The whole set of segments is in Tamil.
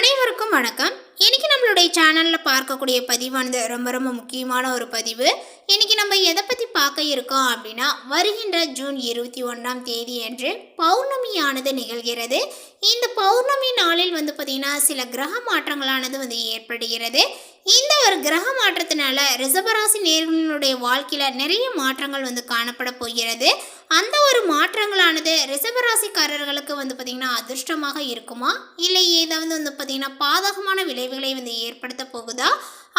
அனைவருக்கும் வணக்கம். இன்றைக்கி நம்மளுடைய சேனலில் பார்க்கக்கூடிய பதிவானது ரொம்ப ரொம்ப முக்கியமான ஒரு பதிவு. இன்றைக்கி நம்ம எதை பற்றி பார்க்க இருக்கோம் அப்படின்னா வருகின்ற ஜூன் இருபத்தி ஒன்றாம் தேதி அன்று பௌர்ணமியானது நிகழ்கிறது. இந்த பௌர்ணமி நாளில் வந்து பார்த்திங்கன்னா சில கிரக மாற்றங்களானது வந்து ஏற்படுகிறது. இந்த ஒரு கிரக மாற்றத்தினால ரிசபராசி நேர்களுடைய வாழ்க்கையில் நிறைய மாற்றங்கள் வந்து காணப்பட போகிறது. அந்த ஒரு மாற்றங்களானது ரிசபராசிக்காரர்களுக்கு வந்து பார்த்திங்கன்னா அதிர்ஷ்டமாக இருக்குமா? இல்லை ஏதாவது வந்து பார்த்திங்கன்னா பாதகமான விளைவுகளை வந்து ஏற்படுத்த போகுதா?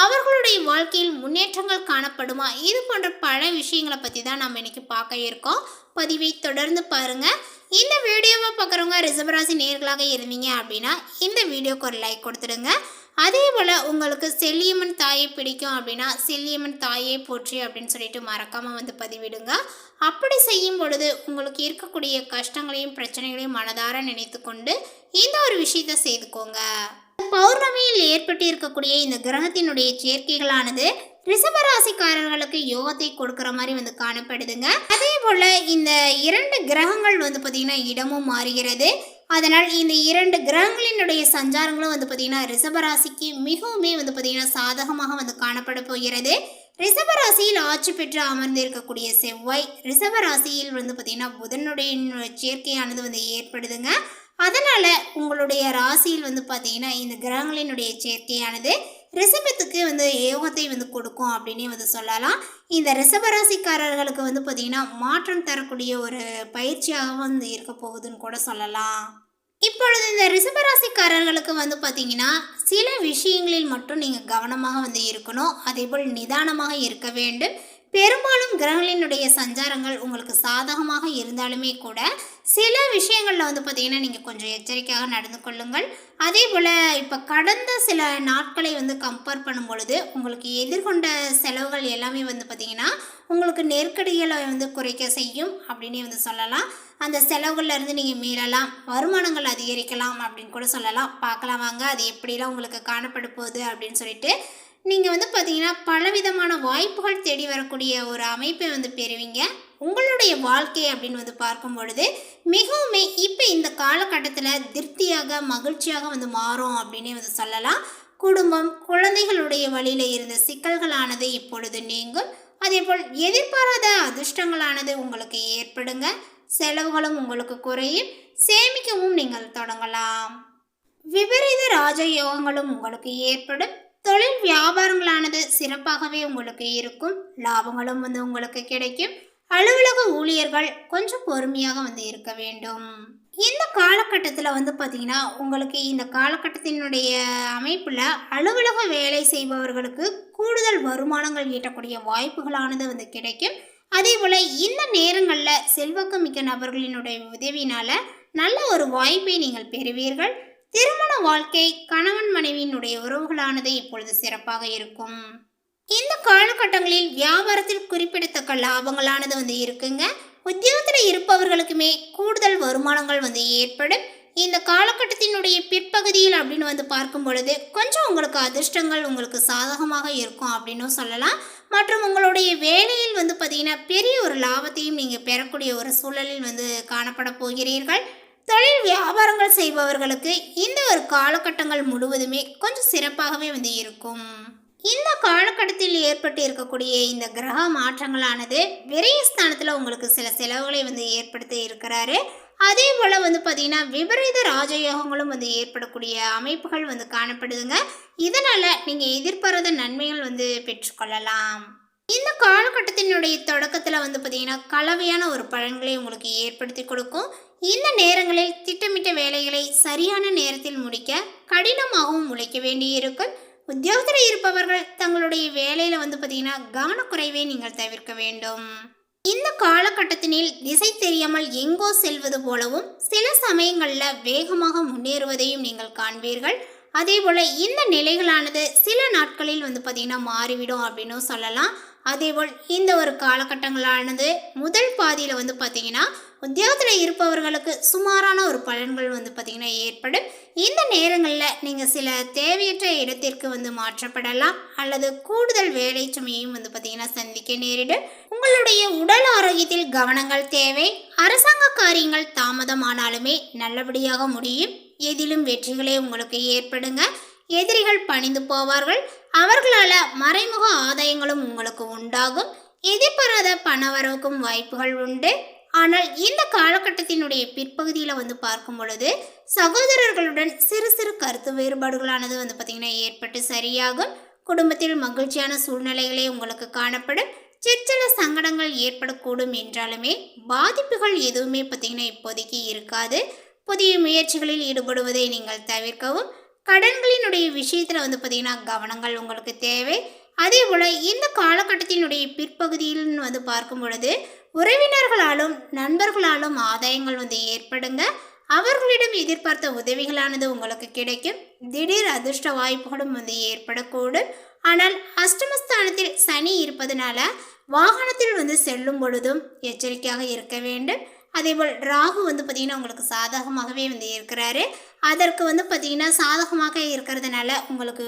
அவர்களுடைய வாழ்க்கையில் முன்னேற்றங்கள் காணப்படுமா? இது போன்ற பல விஷயங்களை பற்றி தான் நம்ம இன்றைக்கி பார்க்க இருக்கோம். பதிவை தொடர்ந்து பாருங்கள் இந்த வீடியோவை பார்க்குறவங்க ரிசபராசி நேர்களாக இருந்தீங்க அப்படின்னா இந்த வீடியோக்கு ஒரு லைக் கொடுத்துடுங்க. அதே போல் உங்களுக்கு செல்லியம்மன் தாயை பிடிக்கும் அப்படின்னா செல்லியம்மன் தாயை போற்றி அப்படின்னு சொல்லிட்டு மறக்காமல் வந்து பதிவிடுங்க. அப்படி செய்யும் பொழுது உங்களுக்கு இருக்கக்கூடிய கஷ்டங்களையும் பிரச்சனைகளையும் மனதார நினைத்து கொண்டு இந்த ஒரு விஷயத்த செய்துக்கோங்க. பௌர்ணமியில் ஏற்பட்டு இருக்கக்கூடிய இந்த கிரகத்தினுடைய சேர்க்கைகளானது ரிஷபராசிக்காரர்களுக்கு யோகத்தை கொடுக்குற மாதிரி வந்து காணப்படுதுங்க. அதே போல் இந்த இரண்டு கிரகங்கள் வந்து பார்த்திங்கன்னா இடமும் மாறுகிறது. அதனால் இந்த இரண்டு கிரகங்களினுடைய சஞ்சாரங்களும் வந்து பார்த்திங்கன்னா ரிஷபராசிக்கு மிகவுமே வந்து பார்த்திங்கன்னா சாதகமாக வந்து காணப்பட போகிறது. ரிஷபராசியில் ஆட்சி பெற்று அமர்ந்திருக்கக்கூடிய செவ்வாய் ரிஷபராசியில் வந்து பார்த்திங்கன்னா புதனுடைய சேர்க்கையானது வந்து ஏற்படுதுங்க. அதனால் உங்களுடைய ராசியில் வந்து பார்த்தீங்கன்னா இந்த கிரகங்களினுடைய சேர்க்கையானது ரிஷபத்துக்கு வந்து யோகத்தை வந்து கொடுக்கும் அப்படின்னே வந்து சொல்லலாம். இந்த ரிஷபராசிக்காரர்களுக்கு வந்து பார்த்திங்கன்னா மாற்றம் தரக்கூடிய ஒரு பயிற்சியாகவும் வந்து இருக்க போகுதுன்னு கூட சொல்லலாம். இப்பொழுது இந்த ரிசபராசிக்காரர்களுக்கு வந்து பார்த்தீங்கன்னா சில விஷயங்களில் மட்டும் நீங்கள் கவனமாக வந்து இருக்கணும். அதேபோல் நிதானமாக இருக்க வேண்டும். பெரும்பாலும் கிரகங்களினுடைய சஞ்சாரங்கள் உங்களுக்கு சாதகமாக இருந்தாலுமே கூட சில விஷயங்களில் வந்து பார்த்திங்கன்னா நீங்கள் கொஞ்சம் எச்சரிக்கையாக நடந்து கொள்ளுங்கள். அதே போல் இப்போ கடந்த சில நாட்களை வந்து கம்பேர் பண்ணும் பொழுது உங்களுக்கு எதிர்கொண்ட செலவுகள் எல்லாமே வந்து பார்த்திங்கன்னா உங்களுக்கு நெருக்கடிகளை வந்து குறைக்க செய்யும். அப்படின்னே வந்து சொல்லலாம். அந்த செலவுகள்லேருந்து நீங்கள் மீளலாம் வருமானங்கள் அதிகரிக்கலாம் அப்படின்னு கூட சொல்லலாம். பார்க்கலாம் வாங்க அது எப்படிலாம் உங்களுக்கு காணப்பட போகுது அப்படின்னு சொல்லிட்டு நீங்கள் வந்து பார்த்தீங்கன்னா பலவிதமான வாய்ப்புகள் தேடி வரக்கூடிய ஒரு அமைப்பை வந்து பெறுவீங்க. உங்களுடைய வாழ்க்கை அப்படின்னு வந்து பார்க்கும் பொழுது மிகவுமே இப்போ இந்த காலகட்டத்தில் திருப்தியாக மகிழ்ச்சியாக வந்து மாறும் அப்படின்னே வந்து சொல்லலாம். குடும்பம் குழந்தைகளுடைய வழியில் இருந்த சிக்கல்களானது இப்பொழுது நீங்கும். அதேபோல் எதிர்பாராத அதிர்ஷ்டங்களானது உங்களுக்கு ஏற்படுங்க. செலவுகளும் உங்களுக்கு குறையும். சேமிக்கவும் நீங்கள் தொடங்கலாம். விபரீத ராஜயோகங்களும் உங்களுக்கு ஏற்படும். தொழில் வியாபாரங்களானது சிறப்பாகவே உங்களுக்கு இருக்கும். லாபங்களும் வந்து உங்களுக்கு கிடைக்கும். அலுவலக ஊழியர்கள் கொஞ்சம் பொறுமையாக வந்து இருக்க வேண்டும். இந்த காலகட்டத்தில் வந்து பார்த்தீங்கன்னா உங்களுக்கு இந்த காலகட்டத்தினுடைய அமைப்பில் அலுவலக வேலை செய்பவர்களுக்கு கூடுதல் வருமானங்கள் ஈட்டக்கூடிய வாய்ப்புகளானது வந்து கிடைக்கும். அதே போல் இந்த நேரங்களில் செல்வாக்கு மிக்க நபர்களினுடைய உதவினால் நல்ல ஒரு வாய்ப்பை நீங்கள் பெறுவீர்கள். திருமண வாழ்க்கை கணவன் மனைவியினுடைய உறவுகளானது இப்பொழுது சிறப்பாக இருக்கும். இந்த காலகட்டங்களில் வியாபாரத்தில் குறிப்பிடத்தக்க லாபங்களானது வந்து இருக்குங்க. உத்தியோகத்தில் இருப்பவர்களுக்குமே கூடுதல் வருமானங்கள் வந்து ஏற்படும். இந்த காலகட்டத்தினுடைய பிற்பகுதியில் அப்படின்னு வந்து பார்க்கும் பொழுது கொஞ்சம் உங்களுக்கு அதிர்ஷ்டங்கள் உங்களுக்கு சாதகமாக இருக்கும் அப்படின்னும் சொல்லலாம். மற்றும் உங்களுடைய வேலையில் வந்து பார்த்தீங்கன்னா பெரிய ஒரு லாபத்தையும் நீங்கள் பெறக்கூடிய ஒரு சூழலில் வந்து காணப்பட போகிறீர்கள். தொழில் வியாபாரங்கள் செய்பவர்களுக்கு இந்த ஒரு காலகட்டங்கள் முழுவதுமே கொஞ்சம் சிறப்பாகவே வந்து இருக்கும். இந்த காலகட்டத்தில் ஏற்பட்டு இருக்கக்கூடிய இந்த கிரக மாற்றங்களானது விரயஸ்தானத்தில் உங்களுக்கு சில செலவுகளை வந்து ஏற்படுத்தி இருக்கிறாரு. அதே போல் வந்து பார்த்தீங்கன்னா விபரீத ராஜயோகங்களும் வந்து ஏற்படக்கூடிய அமைப்புகள் வந்து காணப்படுதுங்க. இதனால் நீங்கள் எதிர்பாராத நன்மைகள் வந்து பெற்றுக்கொள்ளலாம். இந்த காலகட்டத்தினுடைய தொடக்கத்தில் வந்து பார்த்தீங்கன்னா கலவையான ஒரு பலன்களை உங்களுக்கு ஏற்படுத்தி கொடுக்கும். இந்த நேரங்களில் திட்டமிட்ட வேலைகளை சரியான நேரத்தில் முடிக்க கடினமாகவும் உழைக்க வேண்டியிருக்கும். உத்தியோகத்தில் இருப்பவர்கள் தங்களுடைய வேலையில் வந்து பார்த்தீங்கன்னா கவனக்குறைவை நீங்கள் தவிர்க்க வேண்டும். இந்த காலகட்டத்தினில் திசை தெரியாமல் எங்கோ செல்வது போலவும் சில சமயங்களில் வேகமாக முன்னேறுவதையும் நீங்கள் காண்பீர்கள். அதே போல் இந்த நிலைகளானது சில நாட்களில் வந்து பார்த்திங்கன்னா மாறிவிடும் அப்படின்னும் சொல்லலாம். அதேபோல் இந்த ஒரு காலகட்டங்களானது முதல் பாதியில் வந்து பார்த்திங்கன்னா உத்தியோகத்தில் இருப்பவர்களுக்கு சுமாரான ஒரு பலன்கள் வந்து பார்த்திங்கன்னா ஏற்படும். இந்த நேரங்களில் நீங்கள் சில தேவையற்ற இடத்திற்கு வந்து மாற்றப்படலாம். அல்லது கூடுதல் வேலை சுமையும் வந்து பார்த்திங்கன்னா சந்திக்க நேரிடும். உங்களுடைய உடல் ஆரோக்கியத்தில் கவனங்கள் தேவை. அரசாங்க காரியங்கள் தாமதமானாலுமே நல்லபடியாக முடியும். எதிலும் வெற்றிகளே உங்களுக்கு ஏற்படுங்க. எதிரிகள் பணிந்து போவார்கள். அவர்களால் மறைமுக ஆதாயங்களும் உங்களுக்கு உண்டாகும். எதிர்பாராத பணவரவுக்கும் வாய்ப்புகள் உண்டு. ஆனால் இந்த காலகட்டத்தினுடைய பிற்பகுதியில் வந்து பார்க்கும் பொழுது சகோதரர்களுடன் சிறு சிறு கருத்து வேறுபாடுகளானது வந்து பார்த்திங்கன்னா ஏற்பட்டு சரியாகும். குடும்பத்தில் மகிழ்ச்சியான சூழ்நிலைகளே உங்களுக்கு காணப்படும். சிற்சில சங்கடங்கள் ஏற்படக்கூடும் என்றாலுமே பாதிப்புகள் எதுவுமே பார்த்திங்கன்னா இப்போதைக்கு இருக்காது. புதிய முயற்சிகளில் ஈடுபடுவதை நீங்கள் தவிர்க்கவும். கடன்களினுடைய விஷயத்தில் வந்து பார்த்திங்கன்னா கவனங்கள் உங்களுக்கு தேவை. அதே போல் இந்த காலகட்டத்தினுடைய பிற்பகுதியில் வந்து பார்க்கும் பொழுது உறவினர்களாலும் நண்பர்களாலும் ஆதாயங்கள் வந்து ஏற்படுங்க. அவர்களிடம் எதிர்பார்த்த உதவிகளானது உங்களுக்கு கிடைக்கும். திடீர் அதிர்ஷ்ட வாய்ப்புகளும் வந்து ஏற்படக்கூடும். ஆனால் அஷ்டமஸ்தானத்தில் சனி இருப்பதனால வாகனத்தில் வந்து செல்லும் பொழுதும் எச்சரிக்கையாக இருக்க வேண்டும். அதேபோல் ராகு வந்து பார்த்திங்கன்னா உங்களுக்கு சாதகமாகவே வந்து இருக்கிறாரு. அதற்கு வந்து பார்த்திங்கன்னா சாதகமாக இருக்கிறதுனால உங்களுக்கு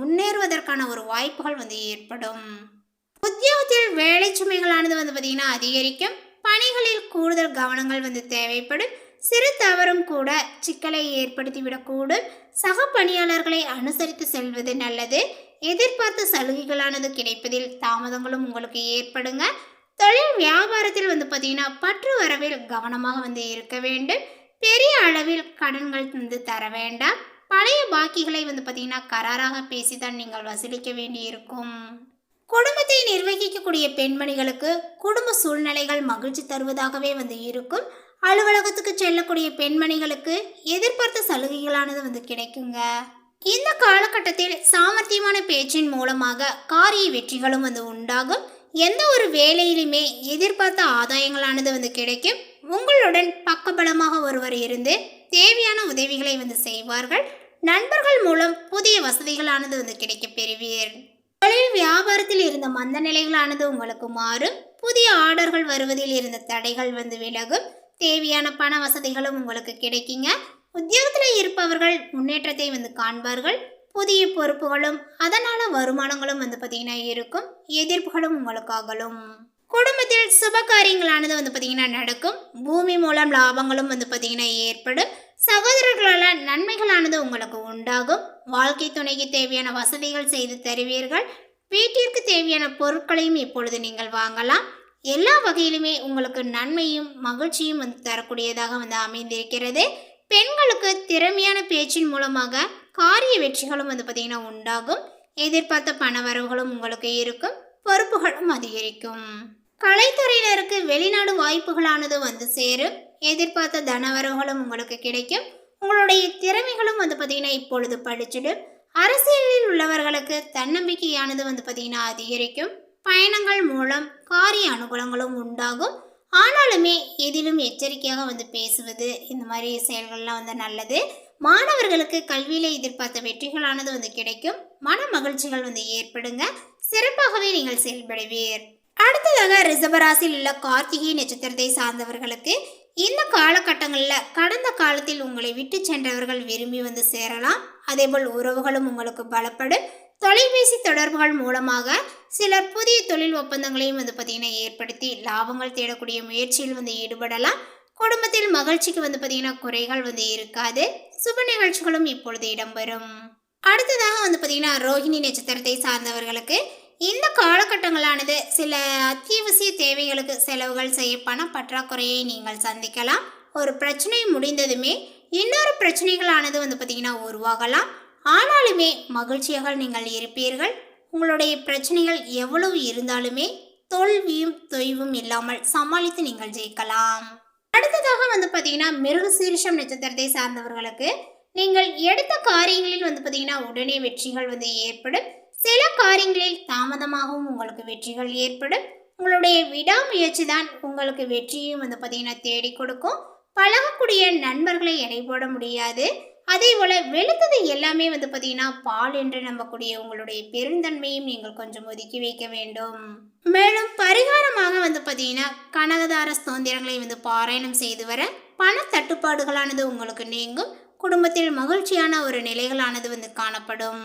முன்னேறுவதற்கான ஒரு வாய்ப்புகள் வந்து ஏற்படும். உத்தியோகத்தில் வேலை சுமைகளானது வந்து பார்த்திங்கன்னா அதிகரிக்கும். பணிகளில் கூடுதல் கவனங்கள் வந்து தேவைப்படும். சிறு தவறும் கூட சிக்கலை ஏற்படுத்திவிடக்கூடும். சக பணியாளர்களை அனுசரித்து செல்வது நல்லது. எதிர்பார்த்த சலுகைகளானது கிடைப்பதில் தாமதங்களும் உங்களுக்கு ஏற்படுங்க. தொழில் வியாபாரத்தில் வந்து பார்த்தீங்கன்னா பற்று வரவில் கவனமாக வந்து இருக்க வேண்டும். பெரிய அளவில் கடன்கள் வந்து தர வேண்டாம். பழைய பாக்கிகளை வந்து பார்த்தீங்கன்னா கராராக பேசி தான் நீங்கள் வசூலிக்க வேண்டியிருக்கும். குடும்பத்தை நிர்வகிக்கக்கூடிய பெண்மணிகளுக்கு குடும்ப சூழ்நிலைகள் மகிழ்ச்சி தருவதாகவே வந்து இருக்கும். அலுவலகத்துக்கு செல்லக்கூடிய பெண்மணிகளுக்கு எதிர்பார்த்த சலுகைகளானது வந்து கிடைக்குங்க. இந்த காலகட்டத்தில் சாமர்த்தியமான பேச்சின் மூலமாக காரிய வெற்றிகளும் வந்து உண்டாகும். எந்த ஒரு வேலையிலுமே எதிர்பார்த்த ஆதாயங்களானது வந்து கிடைக்கும். உங்களுடன் பக்கபலமாக ஒருவர் இருந்து தேவையான உதவிகளை வந்து செய்வார்கள். நண்பர்கள் மூலம் புதிய வசதிகளானது வந்து கிடைக்கப் பெறுவீர். தொழில் வியாபாரத்தில் இருந்த மந்த நிலைகளானது உங்களுக்கு மாறும் புதிய ஆர்டர்கள் வருவதில் இருந்த தடைகள் வந்து விலகும். தேவையான பண வசதிகளும் உங்களுக்கு கிடைக்குங்க. உத்தியோகத்தில் இருப்பவர்கள் முன்னேற்றத்தை வந்து காண்பார்கள். புதிய பொறுப்புகளும் அதனால வருமானங்களும் வந்து பார்த்தீங்கன்னா இருக்கும். எதிர்ப்புகளும் உங்களுக்காகலும் குடும்பத்தில் சுப காரியங்களானது வந்து பார்த்தீங்கன்னா நடக்கும். பூமி மூலம் லாபங்களும் வந்து பார்த்தீங்கன்னா ஏற்படும். சகோதரர்களால் நன்மைகளானது உங்களுக்கு உண்டாகும். வாழ்க்கை துணைக்கு தேவையான வசதிகள் செய்து தருவீர்கள். வீட்டிற்கு தேவையான பொருட்களையும் இப்பொழுது நீங்கள் வாங்கலாம். எல்லா வகையிலுமே உங்களுக்கு நன்மையும் மகிழ்ச்சியும் வந்து தரக்கூடியதாக வந்து அமைந்திருக்கிறது. பெண்களுக்கு திறமையான பேச்சின் மூலமாக காரிய வெற்றிகளும் வந்து பார்த்திங்கன்னா உண்டாகும். எதிர்பார்த்த பண வரவுகளும் உங்களுக்கு இருக்கும். பொறுப்புகளும் அதிகரிக்கும். கலைத்துறையினருக்கு வெளிநாடு வாய்ப்புகளானது வந்து சேரும். எதிர்பார்த்த தனவரவுகளும் உங்களுக்கு கிடைக்கும். உங்களுடைய திறமைகளும் வந்து பார்த்திங்கன்னா இப்பொழுது படிச்சிடும். அரசியலில் உள்ளவர்களுக்கு தன்னம்பிக்கையானது வந்து பார்த்திங்கன்னா அதிகரிக்கும். பயணங்கள் மூலம் காரிய அனுகூலங்களும் உண்டாகும். ஆனாலுமே எதிலும் எச்சரிக்கையாக வந்து பேசுவது இந்த மாதிரி செயல்கள்லாம் வந்து நல்லது. மாணவர்களுக்கு கல்வியில் எதிர்பார்த்த வெற்றிகளானது வந்து கிடைக்கும். மன மகிழ்ச்சிகள் வந்து ஏற்படுங்க. சிறப்பாகவே நீங்கள் செயல்படுவீர். அடுத்ததாக ரிசபராசியில் உள்ள கார்த்திகை நட்சத்திரத்தை சார்ந்தவர்களுக்கு இந்த காலகட்டங்களில் கடந்த காலத்தில் உங்களை விட்டு சென்றவர்கள் விரும்பி வந்து சேரலாம். அதேபோல் உறவுகளும் உங்களுக்கு பலப்படும். தொலைபேசி தொடர்புகள் மூலமாக சிலர் புதிய தொழில் ஒப்பந்தங்களையும் வந்து பார்த்திங்கன்னா ஏற்படுத்தி லாபங்கள் தேடக்கூடிய முயற்சியில் வந்து ஈடுபடலாம். குடும்பத்தில் மகிழ்ச்சிக்கு வந்து பார்த்திங்கன்னா குறைகள் வந்து இருக்காது. சுப நிகழ்ச்சிகளும் இப்பொழுது இடம்பெறும். அடுத்ததாக வந்து பார்த்திங்கன்னா ரோஹிணி நட்சத்திரத்தை சார்ந்தவர்களுக்கு இந்த காலகட்டங்களானது சில அத்தியாவசிய தேவைகளுக்கு செலவுகள் செய்ய பண பற்றாக்குறையை நீங்கள் சந்திக்கலாம். ஒரு பிரச்சனை முடிந்ததுமே இன்னொரு பிரச்சனைகளானது வந்து பார்த்திங்கன்னா உருவாகலாம். ஆனாலுமே மகிழ்ச்சியாக நீங்கள் இருப்பீர்கள். உங்களுடைய பிரச்சனைகள் எவ்வளவு இருந்தாலுமே தோல்வியும் தொய்வும் இல்லாமல் சமாளித்து நீங்கள் ஜெயிக்கலாம். அடுத்ததாக வந்து பார்த்தீங்கன்னா மிருகசீரிஷம் நட்சத்திரத்தை சார்ந்தவர்களுக்கு நீங்கள் எடுத்த காரியங்களில் வந்து பார்த்தீங்கன்னா உடனே வெற்றிகள் வந்து ஏற்படும். சில காரியங்களில் தாமதமாகவும் உங்களுக்கு வெற்றிகள் ஏற்படும். உங்களுடைய விடாமுயற்சி தான் உங்களுக்கு வெற்றியும் வந்து பார்த்தீங்கன்னா தேடி கொடுக்கும். பழகக்கூடிய நண்பர்களை எடை போட முடியாது. அதே போல் வெளுத்தது எல்லாமே வந்து பார்த்தீங்கன்னா பால் என்று நம்பக்கூடிய உங்களுடைய பெருந்தன்மையும் நீங்கள் கொஞ்சம் ஒதுக்கி வைக்க வேண்டும். மேலும் பரிகாரமாக வந்து பார்த்தீங்கன்னா கனகதார சுதந்திரங்களை வந்து பாராயணம் செய்து வர பண தட்டுப்பாடுகளானது உங்களுக்கு நீங்கும். குடும்பத்தில் மகிழ்ச்சியான ஒரு நிலைகளானது வந்து காணப்படும்.